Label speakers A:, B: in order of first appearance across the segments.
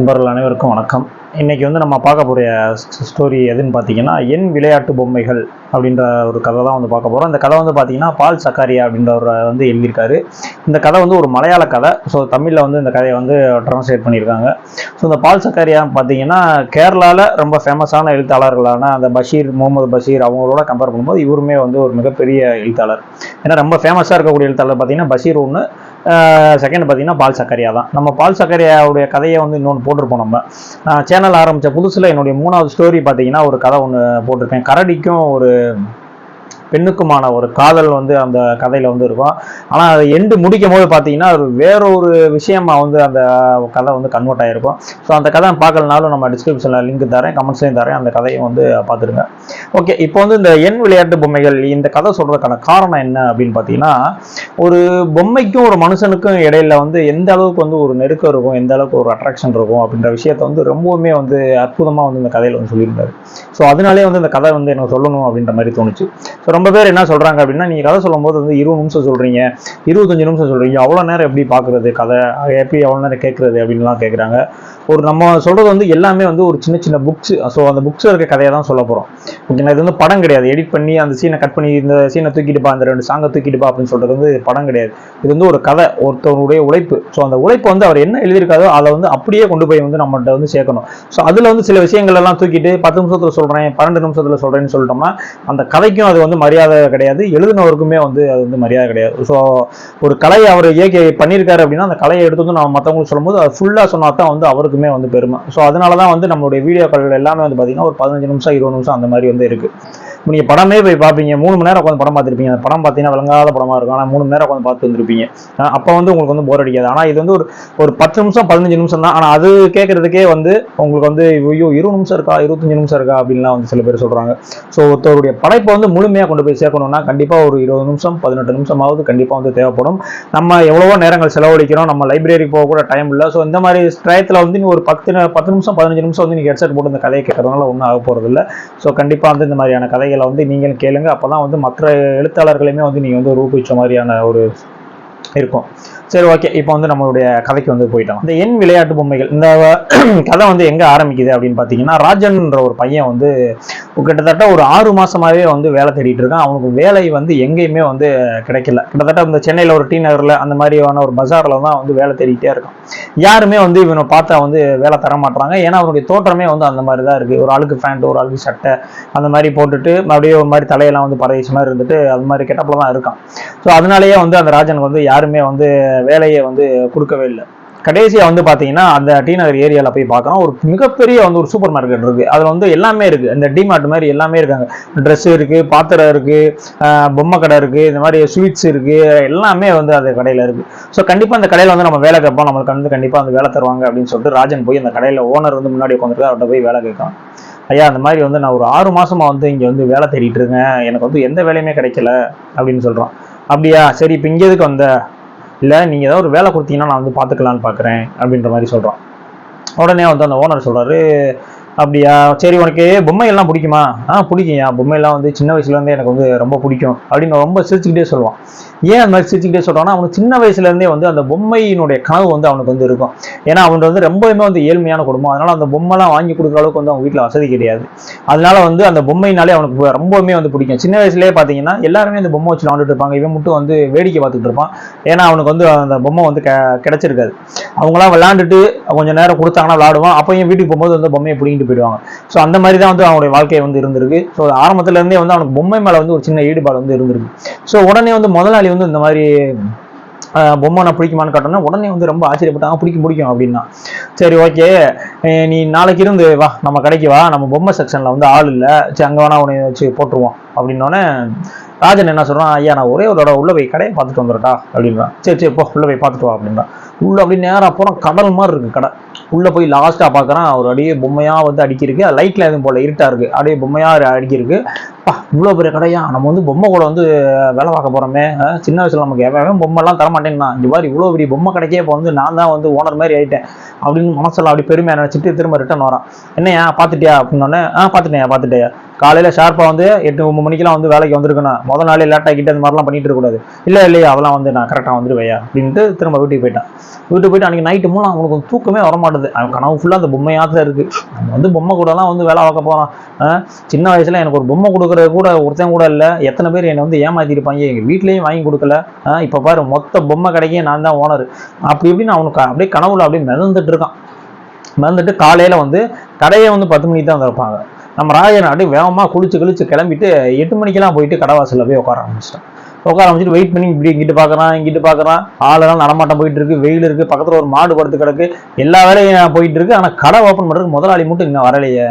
A: நண்பர்கள் அனைவருக்கும் வணக்கம் இன்றைக்கி வந்து நம்ம பார்க்க போகிற ஸ்டோரி எதுன்னு பார்த்தீங்கன்னா என் விளையாட்டு பொம்மைகள் அப்படின்ற ஒரு கதை தான் வந்து பார்க்க போகிறோம் இந்த கதை வந்து பார்த்தீங்கன்னா பால் சக்காரியா அப்படின்றவர் வந்து எழுதியிருக்காரு இந்த கதை வந்து ஒரு மலையாள கதை ஸோ தமிழில் வந்து இந்த கதையை வந்து ட்ரான்ஸ்லேட் பண்ணியிருக்காங்க ஸோ இந்த பால் சக்காரியா பார்த்தீங்கன்னா கேரளாவில் ரொம்ப ஃபேமஸான எழுத்தாளர்களான அந்த பஷீர் முகமது பஷீர் அவங்களோட கம்பேர் பண்ணும்போது இவருமே வந்து ஒரு மிகப்பெரிய எழுத்தாளர் ஏன்னா ரொம்ப ஃபேமஸாக இருக்கக்கூடிய எழுத்தாளர் பார்த்தீங்கன்னா பஷீர் ஒன்று செகண்ட் பார்த்தீங்கன்னா பால் சக்கரியா தான் நம்ம பால் சக்கரியாவுடைய கதையை வந்து இன்னொன்று போட்டிருப்போம் நம்ம சேனல் ஆரம்பித்த புதுசில் என்னுடைய மூணாவது ஸ்டோரி பார்த்தீங்கன்னா ஒரு கதை ஒன்று போட்டிருப்பேன் கரடிக்கும் ஒரு பெண்ணுக்குமான ஒரு காதல் வந்து அந்த கதையில் வந்து இருக்கும் ஆனால் அதை எண்டு முடிக்கும் போது பார்த்தீங்கன்னா அது வேறொரு விஷயமா வந்து அந்த கதை வந்து கன்வெர்ட் ஆகிருக்கும் ஸோ அந்த கதை பார்க்கலனாலும் நம்ம டிஸ்கிரிப்ஷனில் லிங்க் தரேன் கமெண்ட்ஸ்லையும் தரேன் அந்த கதையை வந்து பார்த்துருங்க ஓகே இப்போ வந்து இந்த எண் விளையாட்டு பொம்மைகள் இந்த கதை சொல்கிறதுக்கான காரணம் என்ன அப்படின்னு பார்த்தீங்கன்னா ஒரு பொம்மைக்கும் ஒரு மனுஷனுக்கும் இடையில வந்து எந்த அளவுக்கு வந்து ஒரு நெருக்கம் இருக்கும் எந்த அளவுக்கு ஒரு அட்ராக்ஷன் இருக்கும் அப்படின்ற விஷயத்த வந்து ரொம்பவுமே வந்து அற்புதமாக வந்து இந்த கதையில் வந்து சொல்லியிருந்தாரு ஸோ அதனாலே வந்து இந்த கதை வந்து எனக்கு சொல்லணும் அப்படின்ற மாதிரி தோணுச்சு ஸோ ரொம்ப பேர் என்ன சொல்றாங்க அப்படின்னா நீங்க கதை சொல்லும் போது வந்து இருபது நிமிஷம் சொல்றீங்க இருபத்தஞ்சு நிமிஷம் சொல்றீங்க அவ்வளவு நேரம் எப்படி பாக்குறது கதை எப்படி எவ்வளவு நேரம் அப்படின்னு எல்லாம் கேக்குறாங்க ஒரு நம்ம சொல்கிறது வந்து எல்லாமே வந்து ஒரு சின்ன சின்ன புக்ஸ் ஸோ அந்த புக்ஸில் இருக்க கதையை தான் சொல்ல போகிறோம் ஓகேங்களா இது வந்து படம் கிடையாது எடிட் பண்ணி அந்த சீனை கட் பண்ணி இந்த சீனை தூக்கிட்டுப்பா அந்த ரெண்டு சாங்கை தூக்கிட்டுப்பா அப்படின்னு சொல்கிறது வந்து படம் கிடையாது இது வந்து ஒரு கதை ஒருத்தவருடைய உழைப்பு ஸோ அந்த உழைப்பு வந்து அவர் என்ன எழுதியிருக்காதோ அதை வந்து அப்படியே கொண்டு போய் வந்து நம்மகிட்ட வந்து சேர்க்கணும் ஸோ அதில் வந்து சில விஷயங்கள் எல்லாம் தூக்கிட்டு பத்து நிமிஷத்தில் சொல்கிறேன் பன்னெண்டு நிமிஷத்தில் சொல்கிறேன்னு சொல்லிட்டோம்னா அந்த கதைக்கும் அது வந்து மரியாதை கிடையாது எழுதினவருக்குமே வந்து அது வந்து மரியாதை கிடையாது ஸோ ஒரு கலையை அவர் இயக்கி பண்ணியிருக்காரு அப்படின்னா அந்த கலையை எடுத்து வந்து நான் மற்றவங்களுக்கு சொல்லும்போது அது ஃபுல்லாக சொன்னால் தான் வந்து அவர் எல்லாருக்குமே வந்து பெருமை ஸோ அதனால தான் வந்து நம்மளுடைய வீடியோக்கள் எல்லாமே வந்து பார்த்திங்கன்னா ஒரு பதினஞ்சு நிமிஷம் இருபது நிமிஷம் அந்த மாதிரி வந்து இருக்குது நீங்கள் படமே போய் பார்ப்பீங்க மூணு மணி நேரம் உட்காந்து படம் பார்த்துருப்பீங்க அந்த படம் பார்த்தீங்கன்னா விளங்காத படமாக இருக்கும் ஆனால் மூணு மணி நேரம் உட்காந்து பார்த்து வந்துருப்பீங்க அப்போ வந்து உங்களுக்கு வந்து போர் அடிக்காது ஆனால் இது வந்து ஒரு ஒரு பத்து நிமிஷம் பதினஞ்சு நிமிஷம் தான் ஆனால் அது கேட்குறதுக்கே வந்து உங்களுக்கு வந்து ஐயோ இருபது நிமிஷம் இருக்கா இருபத்தஞ்சு நிமிஷம் இருக்கா அப்படின்லாம் வந்து சில பேர் சொல்கிறாங்க ஸோ ஒருத்தருடைய படைப்பை வந்து முழுமையாக கொண்டு போய் சேர்க்கணும்னா கண்டிப்பாக ஒரு இருபது நிமிஷம் பதினெட்டு நிமிஷமாவது கண்டிப்பாக வந்து தேவைப்படும் நம்ம எவ்வளவோ நேரங்கள் செலவழிக்கிறோம் நம்ம லைப்ரரிக்கு போக கூட டைம் இல்லை ஸோ இந்த மாதிரி டயத்தில் வந்து நீ ஒரு பத்து பத்து நிமிஷம் பதினஞ்சு நிமிஷம் வந்து நீங்கள் ஹெட்செட் போட்டு இந்த கதையை கேட்கறதுனால ஒன்றும் ஆக இல்லை ஸோ கண்டிப்பாக வந்து இந்த மாதிரியான கதை கதைகளை வந்து நீங்களும் கேளுங்க அப்போதான் வந்து மற்ற எழுத்தாளர்களையுமே வந்து நீங்கள் வந்து ஊக்குவிச்ச மாதிரியான ஒரு இருக்கும் சரி ஓகே இப்போ வந்து நம்மளுடைய கதைக்கு வந்து போயிட்டோம் இந்த எண் விளையாட்டு பொம்மைகள் இந்த கதை வந்து எங்க ஆரம்பிக்குது அப்படின்னு பாத்தீங்கன்னா ராஜன்ன்ற ஒரு பையன் வந்து கிட்டத்தட்ட ஒரு ஆறு மாசமாவே வந்து வேலை தேடிட்டு இருக்கான் அவனுக்கு வேலை வந்து எங்கேயுமே வந்து கிடைக்கல கிட்டத்தட்ட இந்த சென்னையில ஒரு டி நகர்ல அந்த மாதிரியான ஒரு பஜார்ல தான் வந்து வேலை தேடிட்டே இருக்கான் யாருமே வந்து இவனை பார்த்தா வந்து வேலை தர மாட்டாங்க ஏன்னா அவனுடைய தோற்றமே வந்து அந்த மாதிரி தான் இருக்கு ஒரு ஆளுக்கு ஃபேண்ட் ஒரு ஆளுக்கு சட்டை அந்த மாதிரி போட்டுட்டு அப்படியே ஒரு மாதிரி தலையெல்லாம் வந்து மாதிரி இருந்துட்டு அது மாதிரி கெட்டப்பில் தான் இருக்கான் ஸோ அதனாலேயே வந்து அந்த ராஜனுக்கு வந்து யாருமே வந்து வேலையை வந்து கொடுக்கவே இல்லை கடைசியாக வந்து பார்த்தீங்கன்னா அந்த டி நகர் ஏரியாவில் போய் பார்க்குறோம் ஒரு மிகப்பெரிய வந்து ஒரு சூப்பர் மார்க்கெட் இருக்குது அதில் வந்து எல்லாமே இருக்குது இந்த டிமார்ட் மாதிரி எல்லாமே இருக்காங்க ட்ரெஸ்ஸு இருக்குது பாத்திரம் இருக்குது பொம்மை கடை இருக்குது இந்த மாதிரி ஸ்வீட்ஸ் இருக்குது எல்லாமே வந்து அந்த கடையில் இருக்குது ஸோ கண்டிப்பாக அந்த கடையில் வந்து நம்ம வேலை கேட்போம் நம்மளுக்கு வந்து கண்டிப்பாக அந்த வேலை தருவாங்க அப்படின்னு சொல்லிட்டு ராஜன் போய் அந்த கடையில் ஓனர் வந்து முன்னாடி உட்காந்துருக்கு அவர்கிட்ட போய் வேலை கேட்கலாம் ஐயா அந்த மாதிரி வந்து நான் ஒரு ஆறு மாதமாக வந்து இங்கே வந்து வேலை தேடிட்டு இருக்கேன் எனக்கு வந்து எந்த வேலையுமே கிடைக்கல அப்படின்னு சொல்கிறோம் அப்படியா சரி இப்போ இங்கேதுக்கு வந்த இல்லை நீங்கள் ஏதாவது ஒரு வேலை கொடுத்தீங்கன்னா நான் வந்து பார்த்துக்கலான்னு பார்க்குறேன் அப்படின்ற மாதிரி சொல்கிறான் உடனே வந்து அந்த ஓனர் சொல்கிறாரு அப்படியா சரி உனக்கு எல்லாம் பிடிக்குமா ஆ பொம்மை எல்லாம் வந்து சின்ன வயசுலேருந்தே எனக்கு வந்து ரொம்ப பிடிக்கும் அப்படின்னு ரொம்ப சிரிச்சுக்கிட்டே சொல்லுவான் ஏன் அந்த மாதிரி சிரிச்சுக்கிட்டே சொல்றான்னா அவனுக்கு சின்ன வயசுலேருந்தே வந்து அந்த பொம்மையினுடைய கனவு வந்து அவனுக்கு வந்து இருக்கும் ஏன்னா அவன் வந்து ரொம்பவுமே வந்து ஏழ்மையான குடும்பம் அதனால் அந்த பொம்மைலாம் வாங்கி கொடுக்குற அளவுக்கு வந்து அவன் வீட்டில் வசதி கிடையாது அதனால வந்து அந்த பொம்மைனாலே அவனுக்கு ரொம்பவுமே வந்து பிடிக்கும் சின்ன வயசுலேயே பார்த்தீங்கன்னா எல்லாருமே அந்த பொம்மை வச்சு விளாண்டுட்டு இருப்பாங்க இவன் மட்டும் வந்து வேடிக்கை பார்த்துட்டு இருப்பான் ஏன்னா அவனுக்கு வந்து அந்த பொம்மை வந்து க கிடைச்சிருக்காது அவங்களாம் விளாண்டுட்டு கொஞ்சம் நேரம் கொடுத்தாங்கன்னா விளாடுவான் அப்பயும் வீட்டுக்கு போகும்போது வந்து பொம்மையை பிடிங்கிட்டு போயிடுவாங்க ஸோ அந்த மாதிரி தான் வந்து அவனுடைய வாழ்க்கையை வந்து இருந்திருக்கு ஸோ ஆரம்பத்துலேருந்தே வந்து அவனுக்கு பொம்மை மேலே வந்து ஒரு சின்ன ஈடுபாடு வந்து இருந்திருக்கு ஸோ உடனே வந்து முதலாளி வந்து இந்த மாதிரி பொம்மை நான் பிடிக்குமான்னு கேட்டோன்னா உடனே வந்து ரொம்ப ஆச்சரியப்பட்டாங்க பிடிக்க பிடிக்கும் அப்படின்னா சரி ஓகே நீ நாளைக்கு இருந்து வா நம்ம கடைக்கு வா நம்ம பொம்மை செக்ஷனில் வந்து ஆள் இல்லை சரி அங்கே வேணா உன்னை வச்சு போட்டுருவோம் அப்படின்னோடனே ராஜன் என்ன சொல்கிறான் ஐயா நான் ஒரே ஒரு உள்ள போய் கடையை பார்த்துட்டு வந்துடட்டா அப்படின்றான் சரி சரி போ உள்ள போய் பார்த்துட்டு வா அப்படின்னா உள்ள அப்படி நேராக போனால் கடல் மாதிரி இருக்குது கடை உள்ளே போய் லாஸ்ட்டாக பார்க்குறேன் அவர் அப்படியே பொம்மையாக வந்து அடிக்கிருக்கு லைட்டில் எதுவும் போல் இருட்டாக இருக்குது அப்படியே பொம்மையாக அடிக்கிருக்கு பா இவ்வளோ பெரிய கடையா நம்ம வந்து பொம்மை கூட வந்து வேலை பார்க்க போகிறோமே சின்ன வயசில் நமக்கு எவன் பொம்மைலாம் தரமாட்டேன்னா இந்த மாதிரி இவ்வளோ பெரிய பொம்மை கிடைக்கே இப்போ வந்து நான் தான் வந்து ஓனர் மாதிரி ஆகிட்டேன் அப்படின்னு மனசில் அப்படி பெருமையாக நினச்சிட்டு திரும்ப ரிட்டர்ன் வரான் என்னையா பார்த்துட்டியா அப்படின்னோடனே ஆ பார்த்துட்டேன் பார்த்துட்டேன் காலையில் ஷார்ப்பாக வந்து எட்டு ஒம்பது மணிக்கெலாம் வந்து வேலைக்கு வந்திருக்கணும் முதல் நாளே லேட்டாக ஆகிட்டு அந்த மாதிரிலாம் பண்ணிட்டு இருக்கக்கூடாது இல்லை இல்லையா அதெல்லாம் வந்து நான் கரெக்டாக வந்துடுவையா அப்படின்ட்டு திரும்ப வீட்டுக்கு போயிட்டேன் வீட்டுக்கு போயிட்டு அன்றைக்கி நைட்டு மூலம் அவனுக்கு தூக்கமே வரமாட்டேது அவன் கனவு ஃபுல்லாக அந்த பொம்மையாக தான் இருக்குது வந்து பொம்மை கூடலாம் வந்து வேலை பார்க்க போகிறான் சின்ன வயசில் எனக்கு ஒரு பொம்மை கொடுக்குறது கூட ஒருத்தன் கூட இல்லை எத்தனை பேர் என்னை வந்து ஏமாற்றிருப்பாங்க எங்கள் வீட்லேயும் வாங்கி கொடுக்கல இப்போ பாரு மொத்த பொம்மை கடைக்கே நான் தான் ஓனர் அப்படி இப்படின்னு அவனுக்கு அப்படியே கனவுல அப்படியே மிதந்துட்டு இருக்கான் மிதந்துட்டு காலையில் வந்து கடையை வந்து பத்து மணிக்கு தான் வந்திருப்பாங்க நம்ம அப்படியே வேகமாக குளிச்சு குளிச்சு கிளம்பிட்டு எட்டு மணிக்கெல்லாம் போயிட்டு கடவாசலில் போய் உட்கார ஆரம்பிச்சிட்டோம் உட்கார வச்சுட்டு வெயிட் பண்ணி இப்படி இங்கிட்டு பார்க்குறான் இங்கிட்டு பார்க்குறான் ஆளெல்லாம் நடமாட்டம் போயிட்டு இருக்கு வெயில் இருக்கு பக்கத்தில் ஒரு மாடு படுத்து கிடக்கு எல்லா வேலையும் போயிட்டு இருக்கு ஆனால் கடை ஓப்பன் பண்ணுறதுக்கு முதலாளி மட்டும் இன்னும் வரலையே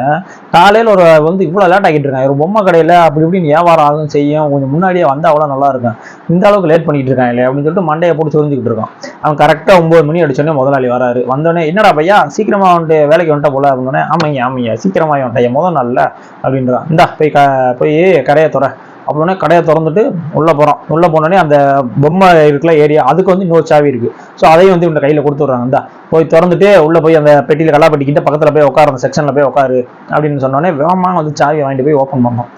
A: காலையில் ஒரு வந்து இவ்வளோ லேட் ஆகிட்டு இருக்கான் ஒரு பொம்மை கடையில அப்படி இப்படின்னு வியாபாரம் ஆகும் செய்யும் கொஞ்சம் முன்னாடியே வந்தால் அவ்வளோ நல்லா இருக்கும் இந்த அளவுக்கு லேட் பண்ணிட்டு இருக்கான் இல்லையா அப்படின்னு சொல்லிட்டு மண்டையை போட்டு சொல்லிஞ்சுட்டு இருக்கான் அவன் கரெக்டாக ஒன்பது மணி அடிச்சோடனே முதலாளி வராரு வந்தோடனே என்னடா பையா சீக்கிரமாக வந்துட்டு வேலைக்கு வந்துட்டா போல அப்படின்னே ஆமாங்க ஆமாங்க சீக்கிரமாக வந்துட்டேன் முதல் நாளில் அப்படின்றான் இந்தா போய் க போய் கடையை துறை அப்படின்னே கடையை திறந்துட்டு உள்ளே போகிறோம் உள்ளே போனோடனே அந்த பொம்மை இருக்கிற ஏரியா அதுக்கு வந்து இன்னொரு சாவி இருக்குது ஸோ அதையும் வந்து இவங்க கையில் கொடுத்துட்றாங்க இந்த போய் திறந்துட்டு உள்ளே போய் அந்த பெட்டியில் கலாப்பட்டிக்கிட்டு பக்கத்தில் போய் உட்கார அந்த செக்ஷனில் போய் உட்காரு அப்படின்னு சொன்னோடனே வேகமாக வந்து சாவியை வாங்கிட்டு போய் ஓப்பன் பண்ணோம்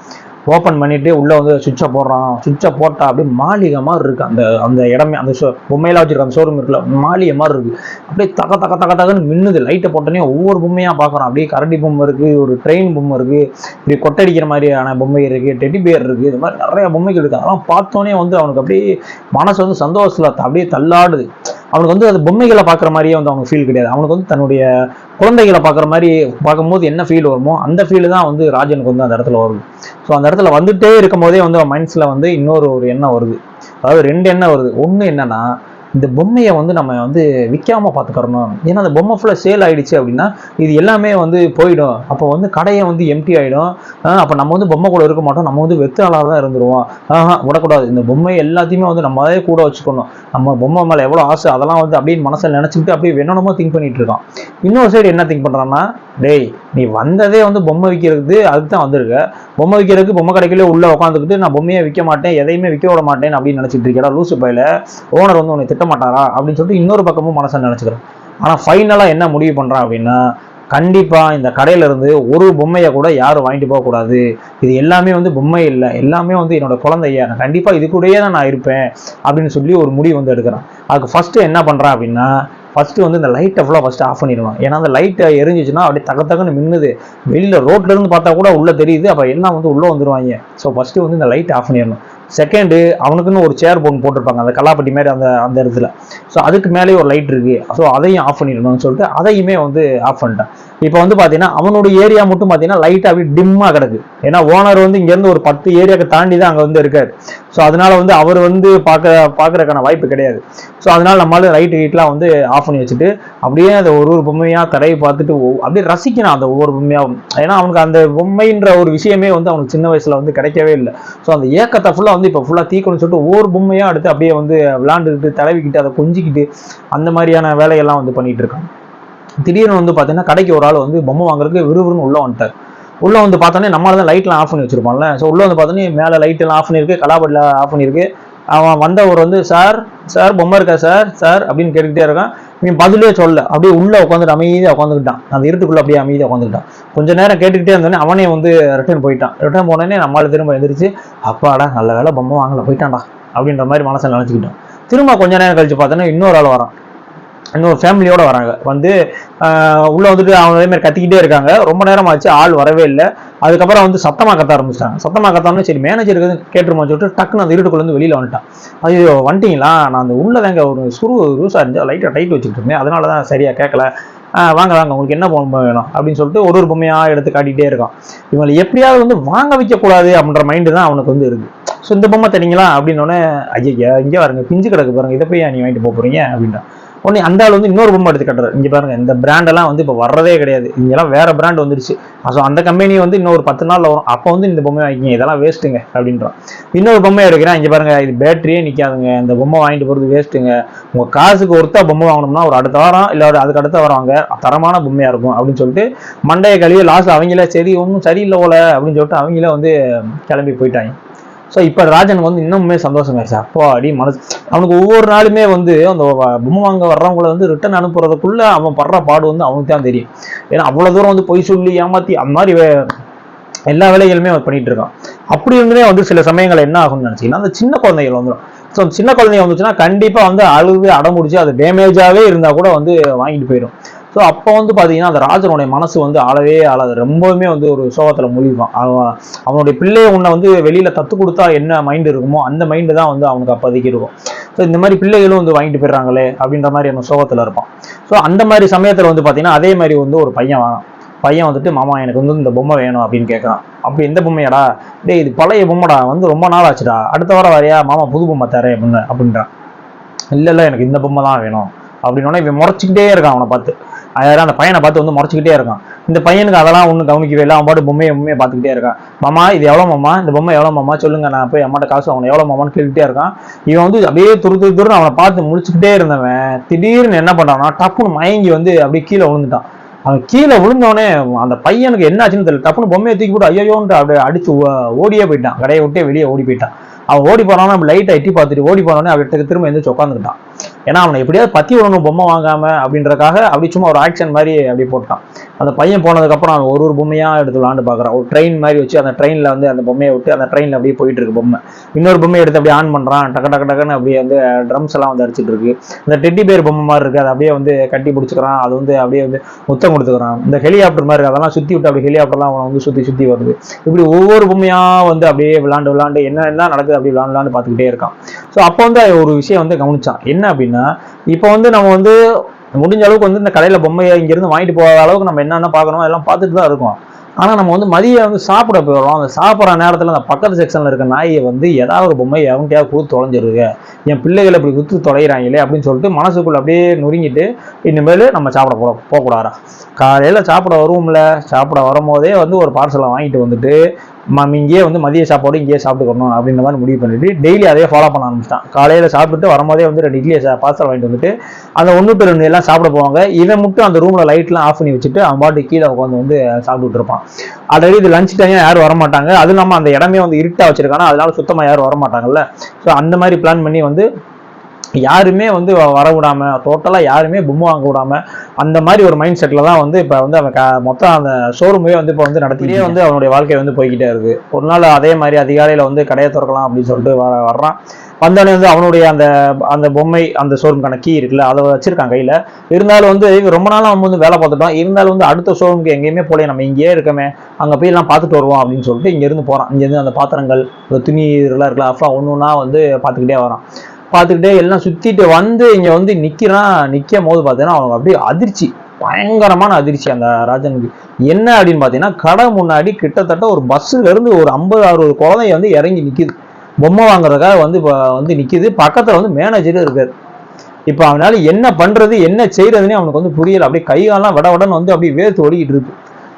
A: ஓப்பன் பண்ணிட்டு உள்ளே வந்து சுவிட்சை போடுறான் சுவிட்சை போட்டால் அப்படியே மாளிகை மாதிரி இருக்கு அந்த அந்த இடமே அந்த ஷோ வச்சிருக்க வச்சுருக்க அந்த ஷோரூம் இருக்குல்ல மாளிகை மாதிரி இருக்குது அப்படியே தக தக தக தகன்னு மின்னுது லைட்டை போட்டோன்னே ஒவ்வொரு பொம்மையாக பாக்குறோம் அப்படியே கரண்டி பொம்மை இருக்குது ஒரு ட்ரெயின் பொம்மை இருக்குது இப்படி கொட்டடிக்கிற மாதிரியான பொம்மை இருக்குது டெட்டி பேர் இருக்குது இது மாதிரி நிறைய பொம்மைகள் இருக்கு அதெல்லாம் பார்த்தோன்னே வந்து அவனுக்கு அப்படியே மனசு வந்து சந்தோஷத்துல அப்படியே தள்ளாடுது அவனுக்கு வந்து அது பொம்மைகளை பார்க்குற மாதிரியே வந்து அவனுக்கு ஃபீல் கிடையாது அவனுக்கு வந்து தன்னுடைய குழந்தைகளை பார்க்குற மாதிரி பார்க்கும்போது என்ன ஃபீல் வருமோ அந்த ஃபீல் தான் வந்து ராஜனுக்கு வந்து அந்த இடத்துல வருது ஸோ அந்த இடத்துல வந்துட்டே இருக்கும் போதே வந்து அவன் மைண்ட்ஸில் வந்து இன்னொரு ஒரு எண்ணம் வருது அதாவது ரெண்டு எண்ணம் வருது ஒன்று என்னன்னா இந்த பொம்மையை வந்து நம்ம வந்து விற்காம பார்த்துக்கறணும் ஏன்னா அந்த பொம்மை ஃபுல்லாக சேல் ஆகிடுச்சு அப்படின்னா இது எல்லாமே வந்து போயிடும் அப்போ வந்து கடையை வந்து எம்டி ஆகிடும் அப்போ நம்ம வந்து பொம்மை கூட இருக்க மாட்டோம் நம்ம வந்து வெத்தாளாக தான் இருந்துருவோம் ஆஹா விடக்கூடாது இந்த பொம்மை எல்லாத்தையுமே வந்து நம்மளே கூட வச்சுக்கணும் நம்ம பொம்மை மேலே எவ்வளோ ஆசை அதெல்லாம் வந்து அப்படின்னு மனசில் நினச்சிக்கிட்டு அப்படியே வேணுமோ திங்க் பண்ணிட்டு இருக்கோம் இன்னொரு சைடு என்ன திங்க் பண்ணுறான்னா டேய் நீ வந்ததே வந்து பொம்மை விற்கிறதுக்கு அதுக்கு தான் வந்திருக்க பொம்மை விற்கிறதுக்கு பொம்மை கடைக்குள்ளே உள்ளே உட்காந்துக்கிட்டு நான் பொம்மையை விற்க மாட்டேன் எதையுமே விற்க விட மாட்டேன் அப்படின்னு நினச்சிட்டு இருக்கேன் லூசு பையில ஓனர் வந்து உன்னை திட்ட மாட்டாரா அப்படின்னு சொல்லிட்டு இன்னொரு பக்கமும் மனசை நினச்சிக்கிறேன் ஆனால் ஃபைனலாக என்ன முடிவு பண்ணுறான் அப்படின்னா கண்டிப்பாக இந்த கடையிலேருந்து ஒரு பொம்மையை கூட யாரும் வாங்கிட்டு போகக்கூடாது இது எல்லாமே வந்து பொம்மை இல்லை எல்லாமே வந்து என்னோட குழந்தைய நான் கண்டிப்பாக இது கூடயே தான் நான் இருப்பேன் அப்படின்னு சொல்லி ஒரு முடிவு வந்து எடுக்கிறேன் அதுக்கு ஃபஸ்ட்டு என்ன பண்ணுறான் அப்படின்னா ஃபஸ்ட்டு வந்து இந்த லைட்டை ஃபுல்லாக ஃபஸ்ட்டு ஆஃப் பண்ணிடணும் ஏன்னா அந்த லைட்டை எரிஞ்சிச்சுன்னா அப்படியே தக தகன்னு மின்னுது வெளியில் ரோட்லேருந்து பார்த்தா கூட உள்ளே தெரியுது அப்போ என்ன வந்து உள்ளே வந்துடுவாங்க ஸோ ஃபஸ்ட்டு வந்து இந்த லைட்டை ஆஃப் பண்ணிடணும் செகண்டு அவனுக்குன்னு ஒரு சேர் போன் போட்டிருப்பாங்க அந்த கலாப்பட்டி மாதிரி அந்த அந்த இடத்துல ஸோ அதுக்கு மேலே ஒரு லைட் இருக்குது ஸோ அதையும் ஆஃப் பண்ணிடணும்னு சொல்லிட்டு அதையுமே வந்து ஆஃப் பண்ணிட்டேன் இப்போ வந்து பார்த்தீங்கன்னா அவனோட ஏரியா மட்டும் பார்த்தீங்கன்னா லைட்டாக அப்படி டிம்மாக கிடக்கு ஏன்னா ஓனர் வந்து இங்கேருந்து ஒரு பத்து ஏரியாவுக்கு தாண்டி தான் அங்கே வந்து இருக்கார் ஸோ அதனால வந்து அவர் வந்து பார்க்க பார்க்குறக்கான வாய்ப்பு கிடையாது ஸோ அதனால நம்மளால லைட் ஹீட்லாம் வந்து ஆஃப் பண்ணி வச்சுட்டு அப்படியே அதை ஒரு ஒரு பொம்மையாக கடையை பார்த்துட்டு அப்படியே ரசிக்கணும் அந்த ஒவ்வொரு பொம்மையாகவும் ஏன்னா அவனுக்கு அந்த பொம்மைன்ற ஒரு விஷயமே வந்து அவனுக்கு சின்ன வயசில் வந்து கிடைக்கவே இல்லை ஸோ அந்த ஏக்கத்தை ஃபுல்லாக வந்து இப்போ ஃபுல்லாக தீக்கணும்னு சொல்லிட்டு ஒவ்வொரு பொம்மையாக எடுத்து அப்படியே வந்து விளாண்டுக்கிட்டு தடவிக்கிட்டு அதை கொஞ்சிக்கிட்டு அந்த மாதிரியான வேலையெல்லாம் வந்து பண்ணிகிட்டு இருக்கான் திடீர்னு வந்து பார்த்தீங்கன்னா கடைக்கு ஒரு ஆள் வந்து பொம்மை வாங்குறதுக்கு விறுவிறுன்னு உள்ளே வந்துட்டார் உள்ளே வந்து பார்த்தோன்னே நம்மளால தான் லைட்லாம் ஆஃப் பண்ணி வச்சிருப்பான்ல ஸோ உள்ளே வந்து பார்த்தோன்னே மேலே லைட்டெல்லாம் ஆஃப் பண்ணியிருக்கு கலாபடியில் ஆஃப் பண்ணியிருக்கு அவன் வந்தவர் வந்து சார் சார் பொம்மை இருக்கா சார் சார் அப்படின்னு கேட்டுக்கிட்டே இருக்கான் நீ பதிலே சொல்ல அப்படியே உள்ளே உட்காந்துட்டு அமைதியாக உட்காந்துக்கிட்டான் அந்த இருட்டுக்குள்ளே அப்படியே அமைதியாக உட்காந்துக்கிட்டான் கொஞ்சம் நேரம் கேட்டுக்கிட்டே இருந்தோடனே அவனே வந்து ரிட்டர்ன் போயிட்டான் ரிட்டர்ன் போனோடனே நம்மளால திரும்ப எழுந்திரிச்சு அப்பாடா நல்ல வேலை பொம்மை வாங்கல போயிட்டான்டா அப்படின்ற மாதிரி மனசில் நினச்சிக்கிட்டான் திரும்ப கொஞ்ச நேரம் கழிச்சு பார்த்தோன்னா இன்னொரு ஆள் வரான் இன்னொரு ஃபேமிலியோட வராங்க வந்து உள்ளே வந்துட்டு அவங்க அதே மாதிரி கத்திக்கிட்டே இருக்காங்க ரொம்ப நேரம் ஆச்சு ஆள் வரவே இல்லை அதுக்கப்புறம் வந்து சத்தமாக கத்த ஆரம்பிச்சிட்டாங்க சத்தமாக கத்தானே சரி மேனேஜருக்கு கேட்டுருமா சொல்லிட்டு டக்குன்னு அந்த இருட்டுக்குள்ளேருந்து வெளியில் வந்துட்டான் ஐயோ வந்துட்டீங்களா நான் அந்த உள்ளே தாங்க ஒரு சுரு ரூசாக இருந்துச்சு லைட்டாக டைட் வச்சுட்டு இருந்தேன் அதனால தான் சரியாக கேட்கல வாங்க வாங்க உங்களுக்கு என்ன பொம்மை வேணும் அப்படின்னு சொல்லிட்டு ஒரு ஒரு பொம்மையாக எடுத்து காட்டிகிட்டே இருக்கான் இவங்களை எப்படியாவது வந்து வாங்க வைக்கக்கூடாது அப்படின்ற மைண்டு தான் அவனுக்கு வந்து இருக்குது ஸோ இந்த பொம்மை தெரியுங்களா அப்படின்னோடனே ஐயா இங்கே பாருங்க பிஞ்சு கிடக்கு பாருங்க இதை போய் நீ வாங்கிட்டு போக போகிறீங்க அப்படின்னா உடனே அந்த ஆள் வந்து இன்னொரு பொம்மை எடுத்து கட்டுறது இங்கே பாருங்கள் இந்த பிராண்டெல்லாம் வந்து இப்போ வர்றதே கிடையாது இங்கெல்லாம் வேறு பிராண்ட் வந்துருச்சு ஸோ அந்த கம்பெனி வந்து இன்னொரு பத்து நாளில் வரும் அப்போ வந்து இந்த பொம்மை வாங்கிக்கிங்க இதெல்லாம் வேஸ்ட்டுங்க அப்படின்றோம் இன்னொரு பொம்மை எடுக்கிறேன் இங்கே பாருங்கள் இது பேட்டரியே நிற்காதுங்க இந்த பொம்மை வாங்கிட்டு போகிறது வேஸ்ட்டுங்க உங்கள் காசுக்கு ஒருத்தா பொம்மை வாங்கணும்னா ஒரு அடுத்த வாரம் இல்லை ஒரு அதுக்கு அடுத்த வாரம் தரமான பொம்மையாக இருக்கும் அப்படின்னு சொல்லிட்டு மண்டையை கழிவு லாஸ்ட் அவங்களே சரி ஒன்றும் சரியில்லை போல அப்படின்னு சொல்லிட்டு அவங்களே வந்து கிளம்பி போயிட்டாங்க ஸோ இப்போ ராஜன் வந்து இன்னுமே சந்தோஷம் ஆயிடுச்சு அப்போ அடி மனசு அவனுக்கு ஒவ்வொரு நாளுமே வந்து அந்த பொம்மை வாங்க வர்றவங்கள வந்து ரிட்டர்ன் அனுப்புறதுக்குள்ள அவன் படுற பாடு வந்து அவனுக்கு தான் தெரியும் ஏன்னா அவ்வளோ தூரம் வந்து பொய் சொல்லி ஏமாத்தி அந்த மாதிரி எல்லா வேலைகளுமே அவன் பண்ணிட்டு இருக்கான் அப்படி இருந்தே வந்து சில சமயங்கள் என்ன ஆகும்னு நினைச்சீங்கன்னா அந்த சின்ன குழந்தைகள் வந்துடும் ஸோ சின்ன குழந்தைங்க வந்துச்சுன்னா கண்டிப்பாக வந்து அழுது அடமுடிச்சு அது டேமேஜாகவே இருந்தால் கூட வந்து வாங்கிட்டு போயிடும் ஸோ அப்போ வந்து பார்த்தீங்கன்னா அந்த ராஜனுடைய மனசு வந்து ஆளவே ஆளாது ரொம்பவுமே வந்து ஒரு சோகத்தில் மூழ்கிப்பான் அவன் அவனுடைய பிள்ளைய உன்னை வந்து வெளியில் தத்து கொடுத்தா என்ன மைண்டு இருக்குமோ அந்த மைண்டு தான் வந்து அவனுக்கு அப்போதைக்கு இருக்கும் ஸோ இந்த மாதிரி பிள்ளைகளும் வந்து வாங்கிட்டு போயிடுறாங்களே அப்படின்ற மாதிரி நம்ம சோகத்தில் இருப்பான் ஸோ அந்த மாதிரி சமயத்தில் வந்து பார்த்தீங்கன்னா அதே மாதிரி வந்து ஒரு பையன் வாங்க பையன் வந்துட்டு மாமா எனக்கு வந்து இந்த பொம்மை வேணும் அப்படின்னு கேட்குறான் அப்படி எந்த பொம்மையாடா டே இது பழைய பொம்மைடா வந்து ரொம்ப நாள் ஆச்சுடா அடுத்த வாரம் வரையா மாமா புது பொம்மை தரேன் அப்படின்னு அப்படின்றான் இல்லை இல்லை எனக்கு இந்த பொம்மை தான் வேணும் அப்படின்னோடனே இவன் முறைச்சிக்கிட்டே இருக்கான் அவனை பார்த்து அதாவது அந்த பையனை பார்த்து வந்து முறைச்சிக்கிட்டே இருக்கான் இந்த பையனுக்கு அதெல்லாம் ஒன்றும் கவனிக்கவே இல்லை அவன் பாட்டு பொம்மையை பொம்மையை பார்த்துக்கிட்டே இருக்கான் மாமா இது எவ்வளோ மாமா இந்த பொம்மை எவ்வளோ மாமா சொல்லுங்க நான் போய் அம்மாட்ட காசு அவனை எவ்வளோ மாமான்னு கேட்டுக்கிட்டே இருக்கான் இவன் வந்து அப்படியே துரு துரு துருன்னு அவனை பார்த்து முடிச்சுக்கிட்டே இருந்தவன் திடீர்னு என்ன பண்ணான்னா டப்புன்னு மயங்கி வந்து அப்படியே கீழே விழுந்துட்டான் அவன் கீழே விழுந்தோடனே அந்த பையனுக்கு என்ன ஆச்சுன்னு தெரியல டப்புன்னு பொம்மையை தூக்கி போட்டு ஐயோன்ற அப்படியே அடிச்சு ஓடியே போயிட்டான் கடையை விட்டே வெளியே ஓடி போயிட்டான் அவன் ஓடி போனாலும் நம்ம லைட்டை எட்டி பார்த்துட்டு ஓடி போனோடனே அவர்கிட்ட திரும்ப எழுந்து உட்காந்துக்கிட்டான் ஏன்னா அவனை எப்படியாவது பத்தி விடணும் பொம்மை வாங்காம அப்படின்றக்காக அப்படி சும்மா ஒரு ஆக்ஷன் மாதிரி அப்படி போட்டான் அந்த பையன் போனதுக்கப்புறம் அவன் ஒரு ஒரு பொம்மையாக எடுத்து விளாண்டு பார்க்குறான் ஒரு ட்ரெயின் மாதிரி வச்சு அந்த ட்ரெயினில் வந்து அந்த பொம்மையை விட்டு அந்த ட்ரெயினில் அப்படியே போயிட்டு இருக்கு பொம்மை இன்னொரு பொம்மையை எடுத்து அப்படியே ஆன் பண்ணுறான் டக்கு டக்கு டக்குன்னு அப்படியே வந்து ட்ரம்ஸ் எல்லாம் வந்து அடிச்சிட்டு இருக்கு இந்த டெட்டி பேர் பொம்மை மாதிரி இருக்குது அதை அப்படியே வந்து கட்டி பிடிச்சிக்கிறான் அது வந்து அப்படியே வந்து முத்தம் கொடுத்துக்கிறான் இந்த ஹெலிகாப்டர் மாதிரி அதெல்லாம் சுற்றி விட்டு அப்படி ஹெலிகாப்டர்லாம் அவனை வந்து சுற்றி சுற்றி வருது இப்படி ஒவ்வொரு பொம்மையாக வந்து அப்படியே விளாண்டு விளாண்டு என்ன என்ன நடக்குது அப்படி விளாண்டுலான்னு பார்த்துக்கிட்டே இருக்கான் ஸோ அப்போ வந்து ஒரு விஷயம் வந்து கவனிச்சான் என்ன அப்படின்னா இப்போ வந்து நம்ம வந்து முடிஞ்ச அளவுக்கு வந்து இந்த கடையில் பொம்மையை இங்கேருந்து வாங்கிட்டு போகாத அளவுக்கு நம்ம என்னென்ன பார்க்கணும் எல்லாம் பார்த்துட்டு தான் இருக்கும் ஆனால் நம்ம வந்து மதியம் வந்து சாப்பிட போயிடுறோம் அந்த சாப்பிட்ற நேரத்தில் அந்த பக்கத்து செக்ஷனில் இருக்க நாயை வந்து ஏதாவது ஒரு பொம்மை எவன்கிட்டயாவது கூத்து தொலைஞ்சிருக்க என் பிள்ளைகளை இப்படி குத்து தொலைகிறாங்களே அப்படின்னு சொல்லிட்டு மனசுக்குள்ளே அப்படியே நொறுங்கிட்டு இனிமேல் நம்ம சாப்பிட போக போகக்கூடாதா காலையில் சாப்பிட வருவோம்ல சாப்பிட வரும்போதே வந்து ஒரு பார்சலை வாங்கிட்டு வந்துட்டு நம்ம இங்கேயே வந்து மதிய சாப்பாடு இங்கேயே சாப்பிட்டுக்கணும் அப்படின்ற மாதிரி முடிவு பண்ணிட்டு டெய்லி அதே ஃபாலோ பண்ண ஆரம்பிச்சிட்டான் காலையில் சாப்பிட்டு வரும்போதே வந்து ரெண்டு இட்லியை பார்சல் வாங்கிட்டு வந்துட்டு அந்த ஒன்று பேர் ஒன்று எல்லாம் சாப்பிட போவாங்க இவன் மட்டும் அந்த ரூமில் லைட்லாம் ஆஃப் பண்ணி வச்சுட்டு அவன் பாட்டு கீழே உட்காந்து வந்து சாப்பிட்டு இருப்பான் ஆல்ரெடி இது லஞ்ச் டைம் யாரும் வரமாட்டாங்க அதுவும் இல்லாமல் அந்த இடமே வந்து இருட்டாக வச்சிருக்கானா அதனால சுத்தமாக யாரும் வரமாட்டாங்கல்ல ஸோ அந்த மாதிரி பிளான் பண்ணி வந்து யாருமே வந்து வரவிடாமல் டோட்டலாக யாருமே பொம்மை வாங்க விடாமல் அந்த மாதிரி ஒரு மைண்ட் செட்டில் தான் வந்து இப்போ வந்து அவன் க மொத்தம் அந்த ஷோரூமே வந்து இப்போ வந்து நடத்திட்டே வந்து அவனுடைய வாழ்க்கை வந்து போய்கிட்டே இருக்குது ஒரு நாள் அதே மாதிரி அதிகாலையில் வந்து கடையை திறக்கலாம் அப்படின்னு சொல்லிட்டு வர வர்றான் வந்தோடனே வந்து அவனுடைய அந்த அந்த பொம்மை அந்த ஷோரூம்க்கான கீ இருக்குல்ல அதை வச்சுருக்கான் கையில் இருந்தாலும் வந்து ரொம்ப நாளாக அவன் வந்து வேலை பார்த்துட்டோம் இருந்தாலும் வந்து அடுத்த ஷோரூம்க்கு எங்கேயுமே போலே நம்ம இங்கேயே இருக்கமே அங்கே போய் எல்லாம் பார்த்துட்டு வருவோம் அப்படின்னு சொல்லிட்டு இங்கேருந்து போகிறான் இங்கேருந்து அந்த பாத்திரங்கள் துணி இதெல்லாம் இருக்கலாம் அஃபா ஒன்று ஒன்றா வந்து பார்த்துக்கிட்டே வரான் பார்த்துக்கிட்டே எல்லாம் சுற்றிட்டு வந்து இங்கே வந்து நிற்கிறான் நிக்கும் போது பார்த்தீங்கன்னா அவனுக்கு அப்படியே அதிர்ச்சி பயங்கரமான அதிர்ச்சி அந்த ராஜனுக்கு என்ன அப்படின்னு பார்த்தீங்கன்னா கடை முன்னாடி கிட்டத்தட்ட ஒரு பஸ்ஸுலேருந்து ஒரு ஐம்பது அறுபது குழந்தைய வந்து இறங்கி நிற்கிது பொம்மை வாங்குறதுக்காக வந்து இப்போ வந்து நிற்கிது பக்கத்தில் வந்து மேனேஜரும் இருக்கார் இப்போ அவனால் என்ன பண்ணுறது என்ன செய்கிறதுனே அவனுக்கு வந்து புரியலை அப்படியே கைகாலாம் விட விடன்னு வந்து அப்படியே வேர்த்து ஓடிக்கிட்டு இருக்கு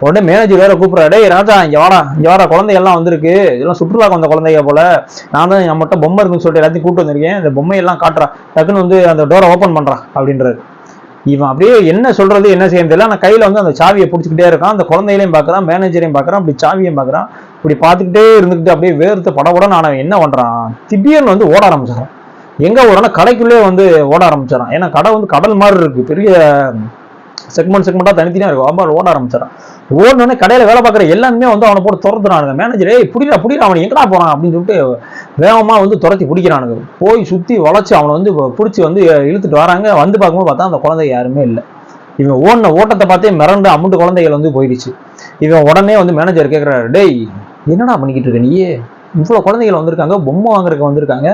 A: உடனே மேனேஜர் வேற கூப்பிட்றாரு டேய் ராஜா இங்க வாடா இங்க வாடா குழந்தையெல்லாம் வந்திருக்கு இதெல்லாம் சுற்றுலாக்கு வந்த குழந்தைங்க போல நான் தான் மட்டும் பொம்மை இருக்குன்னு சொல்லிட்டு எல்லாத்தையும் கூப்பிட்டு வந்திருக்கேன் இந்த பொம்மையெல்லாம் காட்டுறா டக்குன்னு வந்து அந்த டோரை ஓப்பன் பண்ணுறான் அப்படின்றாரு இவன் அப்படியே என்ன சொல்றது என்ன தெரியல நான் கையில் வந்து அந்த சாவியை பிடிச்சிக்கிட்டே இருக்கான் அந்த குழந்தைகளையும் பார்க்குறான் மேனேஜரையும் பார்க்குறான் அப்படி சாவியும் பார்க்குறான் இப்படி பார்த்துக்கிட்டே இருந்துக்கிட்டு அப்படியே வேர்த்து படவுடன் நான் என்ன பண்ணுறான் திப்பியன் வந்து ஓட ஆரம்பிச்சிடறான் எங்கே ஓடனா கடைக்குள்ளேயே வந்து ஓட ஆரம்பிச்சிடறான் ஏன்னா கடை வந்து கடல் மாதிரி இருக்குது பெரிய செக்மெண்ட் செக்மெண்ட்டாக தனித்தனியாக இருக்கும் அம்பால் ஓட ஆரம்பிச்சிடறான் ஓடணுன்னு கடையில் வேலை பார்க்குற எல்லாருமே வந்து அவனை போட்டு துரத்துறானுங்க மேனேஜரே பிடிக்கிறா பிடிடா அவனை எங்கடா போகிறான் அப்படின்னு சொல்லிட்டு வேகமாக வந்து துரத்தி பிடிக்கிறானுங்க போய் சுற்றி உழைச்சி அவனை வந்து பிடிச்சி வந்து இழுத்துட்டு வராங்க வந்து பார்க்கும்போது பார்த்தா அந்த குழந்தை யாருமே இல்லை இவன் ஓடின ஓட்டத்தை பார்த்தே மிரண்டு அமுண்டு குழந்தைகள் வந்து போயிடுச்சு இவன் உடனே வந்து மேனேஜர் கேட்குறாரு டேய் என்னடா பண்ணிக்கிட்டு இருக்க நீயே இவ்வளோ குழந்தைகள் வந்திருக்காங்க பொம்மை வாங்குறதுக்கு வந்திருக்காங்க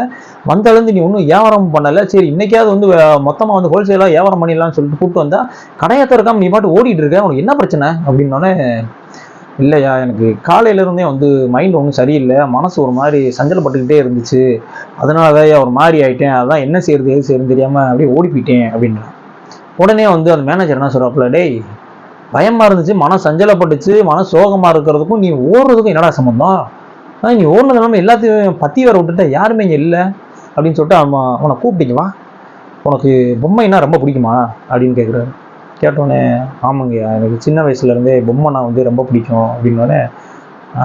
A: வந்தாலேருந்து நீ ஒன்றும் வியாபாரம் பண்ணலை சரி இன்னைக்காவது வந்து மொத்தமாக வந்து ஹோல்சேலாக வியாபாரம் பண்ணிடலாம்னு சொல்லிட்டு கூப்பிட்டு வந்தால் கடையை திறக்காம நீ பாட்டு ஓடிட்டு இருக்க உனக்கு என்ன பிரச்சனை அப்படின்னோடனே இல்லையா எனக்கு காலையிலேருந்தே வந்து மைண்ட் ஒன்றும் சரியில்லை மனசு ஒரு மாதிரி சஞ்சலப்பட்டுக்கிட்டே இருந்துச்சு அதனால தான் ஒரு மாதிரி ஆகிட்டேன் அதான் என்ன செய்யறது எது செய்யறது தெரியாமல் அப்படியே ஓடி போயிட்டேன் அப்படின்றான் உடனே வந்து அந்த மேனேஜர் என்ன சொல்கிறாப்புல டேய் பயமாக இருந்துச்சு மனம் சஞ்சலப்பட்டுச்சு மன சோகமாக இருக்கிறதுக்கும் நீ ஓடுறதுக்கும் என்னடா சம்மந்தம் ஆனால் இங்கே ஓடினது இல்லாமல் எல்லாத்தையும் பற்றி வர விட்டுட்டு யாருமே இங்கே இல்லை அப்படின்னு சொல்லிட்டு அம்மா அவனை கூப்பிட்டீங்க வா உனக்கு பொம்மைன்னா ரொம்ப பிடிக்குமா அப்படின்னு கேட்குறாரு கேட்டோடனே ஆமாங்க எனக்கு சின்ன வயசுலேருந்தே பொம்மை நான் வந்து ரொம்ப பிடிக்கும் அப்படின்னோடனே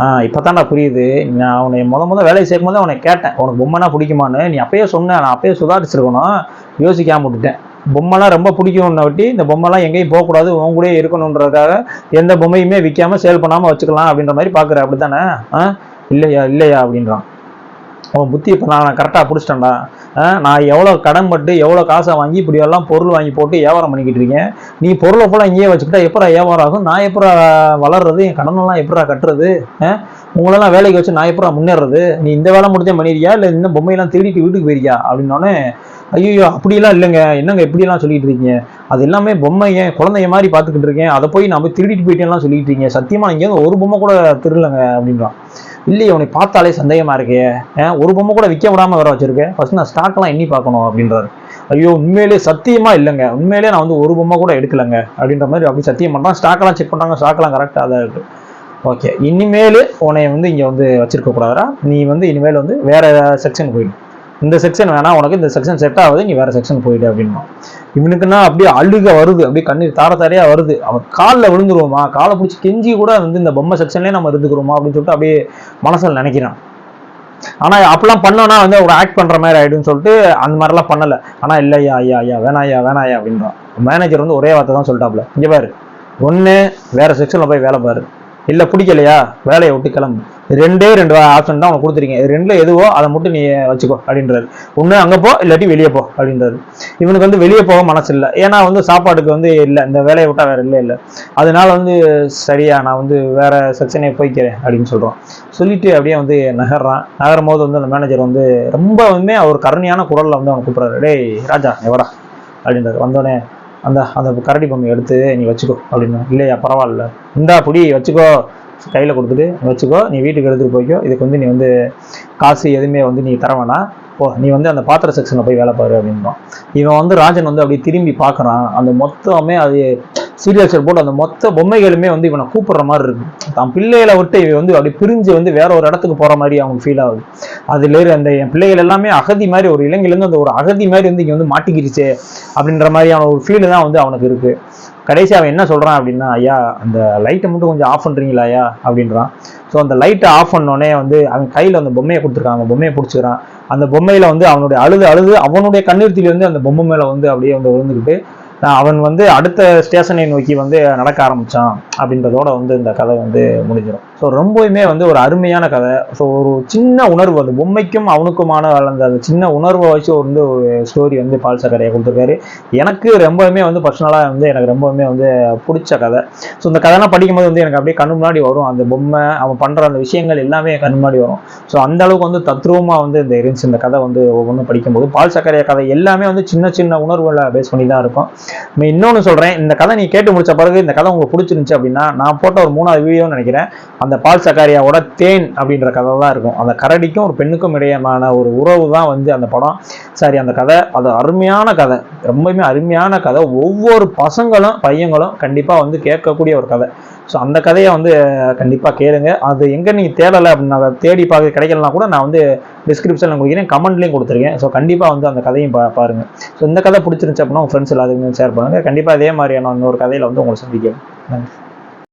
A: ஆ இப்போ தான் நான் புரியுது நான் அவனை முத முத வேலையை சேர்க்கும் போது அவனை கேட்டேன் உனக்கு பொம்மைனா பிடிக்குமான்னு நீ அப்பயே சொன்ன நான் அப்பயே சுதாரிச்சிருக்கணும் யோசிக்காம விட்டுட்டேன் பொம்மைலாம் ரொம்ப பிடிக்கும்னு வட்டி இந்த பொம்மைலாம் எங்கேயும் போகக்கூடாது உன் கூட இருக்கணுன்றதுக்காக எந்த பொம்மையுமே விற்காமல் சேல் பண்ணாமல் வச்சுக்கலாம் அப்படின்ற மாதிரி பார்க்குற அப்படி தானே ஆ இல்லையா இல்லையா அப்படின்றான் அவன் புத்தி இப்போ நான் கரெக்டாக பிடிச்சிட்டேன்டா நான் எவ்வளோ கடன் பட்டு எவ்வளோ காசை வாங்கி இப்படி எல்லாம் பொருள் வாங்கி போட்டு வியாபாரம் பண்ணிக்கிட்டு இருக்கேன் நீ பொருளை போல இங்கேயே வச்சுக்கிட்டா எப்படா வியாபாரம் ஆகும் நான் எப்படா வளர்றது என் கடனெல்லாம் எப்படா கட்டுறது உங்களெல்லாம் வேலைக்கு வச்சு நான் எப்படா முன்னேறது நீ இந்த வேலை முடிஞ்சே பண்ணிடுறியா இல்லை இந்த பொம்மையெல்லாம் திருடிட்டு வீட்டுக்கு போயிருக்கியா அப்படின்னோடனே ஐயோ அப்படிலாம் இல்லைங்க என்னங்க எப்படிலாம் சொல்லிட்டு இருக்கீங்க அது எல்லாமே ஏன் குழந்தைய மாதிரி பார்த்துக்கிட்டு இருக்கேன் அதை போய் நான் போய் திருடிட்டு போயிட்டேன்லாம் சொல்லிட்டு இருக்கீங்க சத்தியமாக இங்கேயாவது ஒரு பொம்மை கூட திருடலங்க அப்படின்றான் இல்லையே உனக்கு பார்த்தாலே சந்தேகமாக இருக்கே ஒரு பொம்மை கூட விற்க விடாமல் வேற வச்சிருக்கேன் ஃபர்ஸ்ட் நான் ஸ்டாக்லாம் எண்ணி பார்க்கணும் அப்படின்றாரு ஐயோ உண்மையிலே சத்தியமாக இல்லைங்க உண்மையிலே நான் வந்து ஒரு பொம்மை கூட எடுக்கலைங்க அப்படின்ற மாதிரி அப்படி சத்தியம் பண்ணுறான் ஸ்டாக்லாம் செக் பண்ணுறாங்க ஸ்டாக்லாம் கரெக்டாக தான் இருக்குது ஓகே இனிமேல் உனைய வந்து இங்கே வந்து வச்சிருக்க கூடாதா நீ வந்து இனிமேல் வந்து வேற செக்ஷன் போயிடும் இந்த செக்ஷன் வேணா உனக்கு இந்த செக்ஷன் செட் ஆகுது நீ வேற செக்ஷன் போயிடு அப்படின்னா இவனுக்குன்னா அப்படியே அழுக வருது அப்படியே கண்ணீர் தார தாரையா வருது அவன் காலில் விழுந்துருவோமா காலை பிடிச்சி கெஞ்சி கூட வந்து இந்த பொம்மை செக்ஷன்லேயே நம்ம இருந்துக்கிறோமா அப்படின்னு சொல்லிட்டு அப்படியே மனசில் நினைக்கிறான் ஆனா அப்பெல்லாம் பண்ணோம்னா வந்து ஒரு ஆக்ட் பண்ற மாதிரி ஆயிடும்னு சொல்லிட்டு அந்த மாதிரிலாம் பண்ணல ஆனா இல்லையா ஐயா ஐயா வேணாயா வேணாயா அப்படின்றான் மேனேஜர் வந்து ஒரே வார்த்தை தான் சொல்லிட்டாப்ல இங்க பாரு ஒன்று வேற செக்ஷன்ல போய் வேலை பாரு இல்லை பிடிக்கலையா வேலையை விட்டு கிளம்பு ரெண்டே ரெண்டு ஆப்ஷன் தான் உனக்கு கொடுத்துருக்கேன் ரெண்டில் எதுவோ அதை மட்டும் நீ வச்சுக்கோ அப்படின்றாரு ஒன்று அங்கே போ இல்லாட்டி வெளியே போ அப்படின்றாரு இவனுக்கு வந்து வெளியே போக மனசு இல்லை ஏன்னா வந்து சாப்பாடுக்கு வந்து இல்லை இந்த வேலையை விட்டால் வேறு இல்லை இல்லை அதனால வந்து சரியா நான் வந்து வேற செக்ஷனே போய்க்கிறேன் அப்படின்னு சொல்கிறோம் சொல்லிட்டு அப்படியே வந்து நகர்றான் நகரும் போது வந்து அந்த மேனேஜர் வந்து ரொம்பவுமே அவர் கருணையான குரலில் வந்து அவன் கூப்பிட்றாரு டேய் ராஜா எவடா அப்படின்றாரு வந்தோடனே அந்த அந்த கரடி பொம்மை எடுத்து நீ வச்சுக்கோ அப்படின்னு இல்லையா பரவாயில்ல இந்தா புடி வச்சுக்கோ கையில் கொடுத்துட்டு வச்சுக்கோ நீ வீட்டுக்கு எடுத்துகிட்டு போய்க்கோ இதுக்கு வந்து நீ வந்து காசு எதுவுமே வந்து நீ தர வேணாம் ஓ நீ வந்து அந்த பாத்திர செக்ஷனில் போய் வேலை பாரு அப்படின்னா இவன் வந்து ராஜன் வந்து அப்படியே திரும்பி பார்க்குறான் அந்த மொத்தமே அது சீரியல்ஸில் போட்டு அந்த மொத்த பொம்மைகளுமே வந்து இவனை கூப்பிடுற மாதிரி இருக்கு தான் பிள்ளைகளை விட்டு இவன் வந்து அப்படி பிரிஞ்சு வந்து வேற ஒரு இடத்துக்கு போகிற மாதிரி அவங்க ஃபீல் ஆகுது இரு அந்த என் பிள்ளைகள் எல்லாமே அகதி மாதிரி ஒரு இளைஞர்லேருந்து அந்த ஒரு அகதி மாதிரி வந்து இங்கே வந்து மாட்டிக்கிருச்சே அப்படின்ற மாதிரியான ஒரு ஃபீல் தான் வந்து அவனுக்கு இருக்குது கடைசி அவன் என்ன சொல்கிறான் அப்படின்னா ஐயா அந்த லைட்டை மட்டும் கொஞ்சம் ஆஃப் பண்றீங்களா ஐயா அப்படின்றான் ஸோ அந்த லைட்டை ஆஃப் பண்ணோடனே வந்து அவன் கையில் அந்த பொம்மையை கொடுத்துருக்கான் அந்த பொம்மையை பிடிச்சிக்கிறான் அந்த பொம்மையில் வந்து அவனுடைய அழுது அழுது அவனுடைய வந்து அந்த பொம்மை மேலே வந்து அப்படியே வந்து விழுந்துக்கிட்டு அவன் வந்து அடுத்த ஸ்டேஷனை நோக்கி வந்து நடக்க ஆரம்பித்தான் அப்படின்றதோட வந்து இந்த கதை வந்து முடிஞ்சிடும் ஸோ ரொம்பவுமே வந்து ஒரு அருமையான கதை ஸோ ஒரு சின்ன உணர்வு அந்த பொம்மைக்கும் அவனுக்குமான அந்த சின்ன உணர்வை வச்சு வந்து ஒரு ஸ்டோரி வந்து பால் கதையை கொடுத்துருக்காரு எனக்கு ரொம்பவுமே வந்து பர்சனலாக வந்து எனக்கு ரொம்பவுமே வந்து பிடிச்ச கதை ஸோ இந்த கதைலாம் படிக்கும்போது வந்து எனக்கு அப்படியே கண்ணு முன்னாடி வரும் அந்த பொம்மை அவன் பண்ணுற அந்த விஷயங்கள் எல்லாமே கண்ணு முன்னாடி வரும் ஸோ அந்த அளவுக்கு வந்து தத்ரூபமாக வந்து இந்த இருந்துச்சு இந்த கதை வந்து ஒவ்வொன்றும் படிக்கும்போது பால் சக்கரைய கதை எல்லாமே வந்து சின்ன சின்ன உணர்வுகளை பேஸ் பண்ணி தான் இருக்கும் இன்னொன்று சொல்கிறேன் இந்த கதை நீ கேட்டு முடிச்ச பிறகு இந்த கதை உங்களுக்கு பிடிச்சிருந்துச்சு அப்படின்னா நான் போட்ட ஒரு மூணாவது வீடியோன்னு நினைக்கிறேன் அந்த பால் சக்காரியாவோட தேன் அப்படின்ற கதை தான் இருக்கும் அந்த கரடிக்கும் ஒரு பெண்ணுக்கும் இடையேமான ஒரு உறவு தான் வந்து அந்த படம் சாரி அந்த கதை அது அருமையான கதை ரொம்பவுமே அருமையான கதை ஒவ்வொரு பசங்களும் பையங்களும் கண்டிப்பாக வந்து கேட்கக்கூடிய ஒரு கதை ஸோ அந்த கதையை வந்து கண்டிப்பாக கேளுங்க அது எங்கே நீங்கள் தேடலை அப்படின்னா தேடி பார்க்க கிடைக்கலனா கூட நான் வந்து டிஸ்கிரிப்ஷனில் கொடுக்குறேன் கமெண்ட்லேயும் கொடுத்துருக்கேன் ஸோ கண்டிப்பாக வந்து அந்த கதையும் பா பாருங்கள் ஸோ இந்த கதை பிடிச்சிருந்துச்சு அப்படின்னா உங்கள் ஃப்ரெண்ட்ஸ் எல்லாத்துக்குமே ஷேர் பண்ணுங்கள் கண்டிப்பாக அதே மாதிரியான இன்னொரு கதையில் வந்து உங்களை சந்திக்கிறேன் நன்றி